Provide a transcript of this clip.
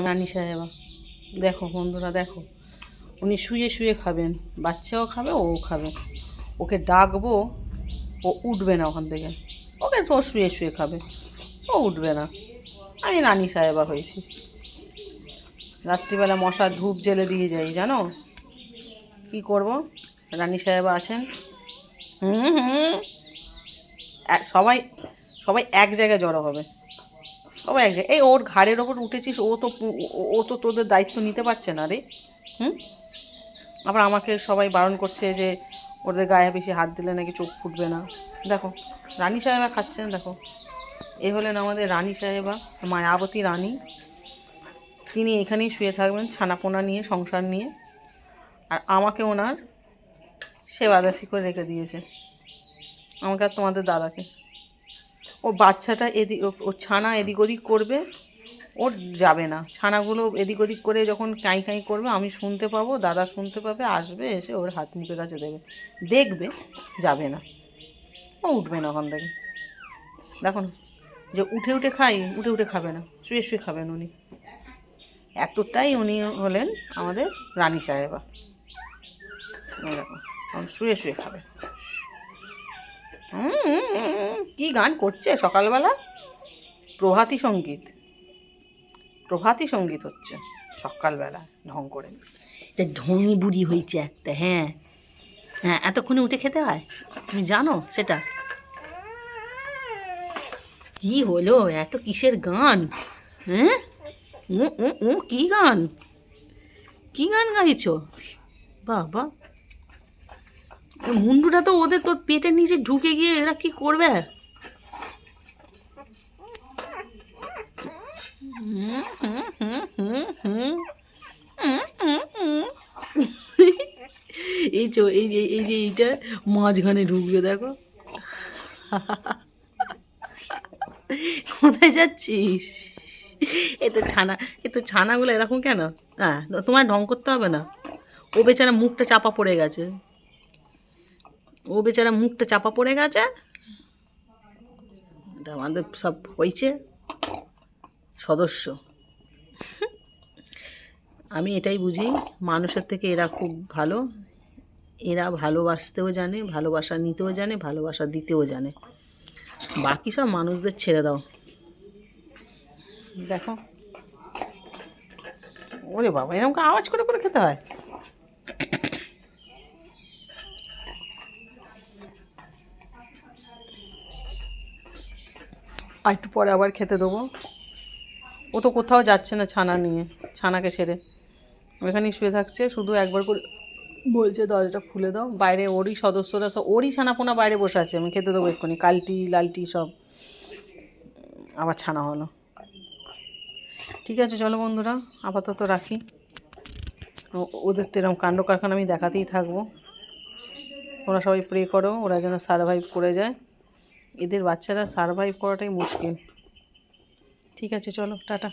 নানি সাহেবা। দেখো বন্ধুরা, দেখো। উনি শুয়ে শুয়ে খাবেন। বাচ্চাও খাবে, ও খাবে। ওকে ডাকবো, ও উঠবে না ওখান থেকে। ওকে তো শুয়ে শুয়ে খাবে। ও উঠবে না। আমি নানি সাহেবা হয়েছি। রাত্রিবেলা মশার ধূপ জেলে দিয়ে যাই, জানো? কি করব? রানী সাহেবা আছেন হুম হুম। সবাই সবাই এক জায়গায় জড়ো হবে। সবাই এক এই ওর ঘাড়ের ওপর উঠেছিস, ও তো ও- ও তো তোদের দায়িত্ব নিতে পারছে না রে। হুম? আবার আমাকে সবাই বারণ করছে যে ওদের গায়ে বেশি হাত দিলে নাকি চোখ ফুটবে না। দেখো, রানী সাহেবা খাচ্ছেন, দেখো। এ হলেন আমাদের রানী সাহেবা, মায়াবতী রানী। তিনি এখানেই শুয়ে থাকবেন, ছানাপোনা নিয়ে, সংসার নিয়ে। আর আমাকে ওনার সেবাদাসী করে রেখে দিয়েছে। আমাকে আর তোমাদের দাদাকে। ও বাচ্চাটা এদিক ও- ছানা এদিক ওদিক করবে, ওর যাবে না। ছানাগুলো এদিক ওদিক করে যখন কাঁই কাঁই করবে, আমি শুনতে পাবো, দাদা শুনতে পাবে, আসবে, এসে ওর হাত মুখের কাছে দেবে। দেখবে, যাবে না। ও উঠবে না ওখান থেকে। দেখুন যে উঠে উঠে খাই উঠে উঠে খাবে না, শুয়ে শুয়ে খাবেন উনি। এতটাই উনি হলেন আমাদের রানী সাহেবা। দেখো শুয়ে শুয়ে খাবে। কি গান করছে সকালবেলা? প্রভাতী সংগীত। প্রভাতী সংগীত হচ্ছে সকালবেলা, ঢং করে। এটা ঢঙি বুড়ি হয়েছে একটা হ্যাঁ। হ্যাঁ এতক্ষণে উঠে খেতে হয়? তুমি জানো সেটা? কি হলো? এত কিসের গান? হ্যাঁ? ও কি গান? কি গান গাইছো? এ মুন্ডুটা তো ওদের তোর পেটের নিচে ঢুকে গিয়ে এরা কি করবে? এই চো, এই যে এই যে এইটা মাঝখানে ঢুকবে, দেখো। কোথায় যাচ্ছিস? এ তো ছানা, এ তো ছানাগুলো এরকম কেন? হ্যাঁ তো তোমার ঢং করতে হবে না। ও বেচারা মুখটা চাপা পড়ে গেছে। ও বেচারা মুখটা চাপা পড়ে গেছে। আমাদের সব হয়েছে। সদস্য। আমি এটাই বুঝি, মানুষের থেকে এরা খুব ভালো। এরা ভালোবাসতেও জানে, ভালোবাসা নিতেও জানে, ভালোবাসা দিতেও জানে। বাকি সব মানুষদের ছেড়ে দাও। দেখো। ওরে বাবা, এরকম আওয়াজ করে করে খেতে হয়। আর একটু পরে আবার খেতে দেবো। ও তো কোথাও যাচ্ছে না ছানা নিয়ে, ছানাকে সেরে। ওখানেই শুয়ে থাকছে, শুধু একবার করে বলছে, দরজাটা খুলে দাও। বাইরে ওরই সদস্যরা সব, ওরই ছানাপোনা বাইরে বসে আছে, আমি খেতে দেবো এক্ষুনি। কালটি, লালটি সব। আবার ছানা হলো। ঠিক আছে, চলো বন্ধুরা, আপাতত রাখি। ওদের তো এরকম কাণ্ড কারখানা আমি দেখাতেই থাকব। ওরা সবাই প্রে করো, ওরা যেন সারভাইভ করে যায়। এদের বাচ্চারা সারভাইভ করাটাই মুশকিল। ঠিক আছে চলো টাটা।